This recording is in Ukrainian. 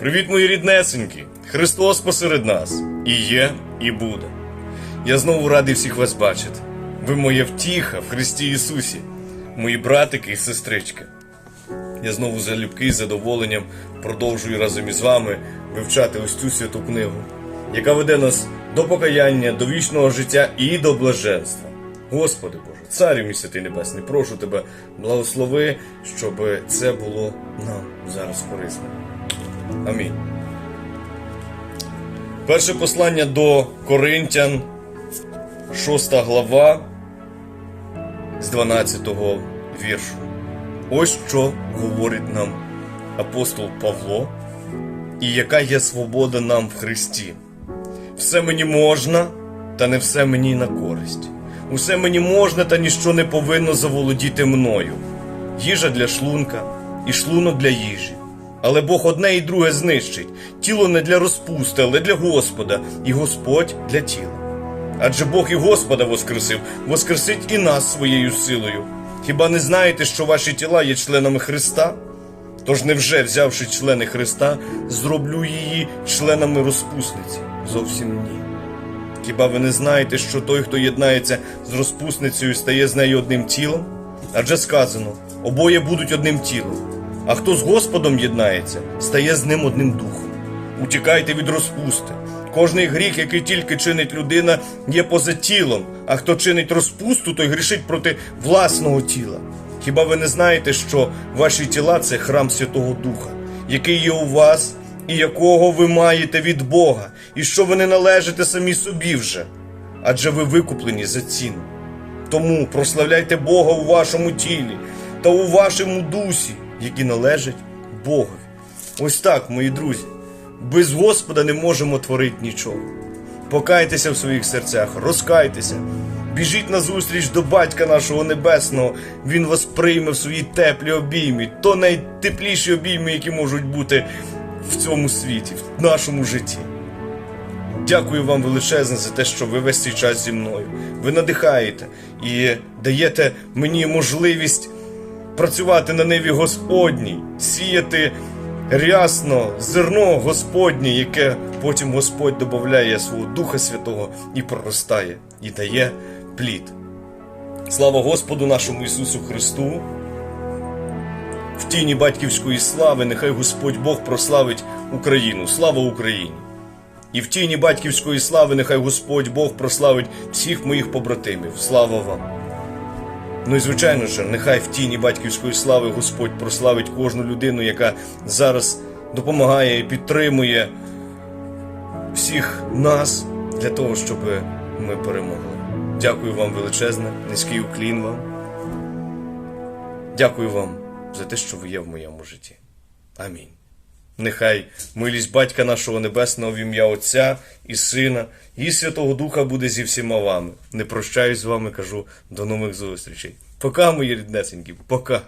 Привіт, мої ріднесенькі! Христос посеред нас і є, і буде. Я знову радий всіх вас бачити. Ви моя втіха в Христі Ісусі, мої братики і сестрички. Я знову залюбки і задоволенням продовжую разом із вами вивчати ось цю святу книгу, яка веде нас до покаяння, до вічного життя і до блаженства. Господи Боже, Царю мій святий Небесний, прошу тебе, благослови, щоб це було нам зараз корисно. Амінь. Перше послання до Коринтян, 6 глава, з 12 віршу. Ось що говорить нам апостол Павло, і яка є свобода нам в Христі. Все мені можна, та не все мені на користь. Усе мені можна, та ніщо не повинно заволодіти мною. Їжа для шлунка і шлунок для їжі. Але Бог одне і друге знищить. Тіло не для розпусти, але для Господа, і Господь для тіла. Адже Бог і Господа воскресив, воскресить і нас своєю силою. Хіба не знаєте, що ваші тіла є членами Христа? Тож невже, взявши члени Христа, зроблю її членами розпусниці? Зовсім ні. Хіба ви не знаєте, що той, хто єднається з розпусницею, стає з нею одним тілом? Адже сказано: обоє будуть одним тілом. А хто з Господом єднається, стає з ним одним духом. Утікайте від розпусти. Кожний гріх, який тільки чинить людина, є поза тілом, а хто чинить розпусту, той грішить проти власного тіла. Хіба ви не знаєте, що ваші тіла це храм Святого Духа, який є у вас, і якого ви маєте від Бога, і що ви не належите самі собі вже, адже ви викуплені за ціну. Тому прославляйте Бога у вашому тілі та у вашому дусі, які належать Богові. Ось так, мої друзі, без Господа не можемо творити нічого. Покайтеся в своїх серцях, розкайтеся, біжіть на зустріч до Батька нашого Небесного, Він вас прийме в свої теплі обійми, то найтепліші обійми, які можуть бути в цьому світі, в нашому житті. Дякую вам величезне за те, що ви весь цей час зі мною. Ви надихаєте і даєте мені можливість працювати на ниві Господній, сіяти рясно зерно Господнє, яке потім Господь додає свого Духа Святого і проростає, і дає плід. Слава Господу нашому Ісусу Христу! В тіні батьківської слави нехай Господь Бог прославить Україну. Слава Україні! І в тіні батьківської слави нехай Господь Бог прославить всіх моїх побратимів. Слава вам! Ну і звичайно ж, нехай в тіні батьківської слави Господь прославить кожну людину, яка зараз допомагає і підтримує всіх нас для того, щоб ми перемогли. Дякую вам величезне, низький уклін вам. Дякую вам за те, що ви є в моєму житті. Амінь. Нехай милість Батька нашого Небесного в ім'я Отця і Сина, і Святого Духа буде зі всіма вами. Не прощаюсь з вами, кажу до нових зустрічей. Пока, мої ріднесенькі, пока.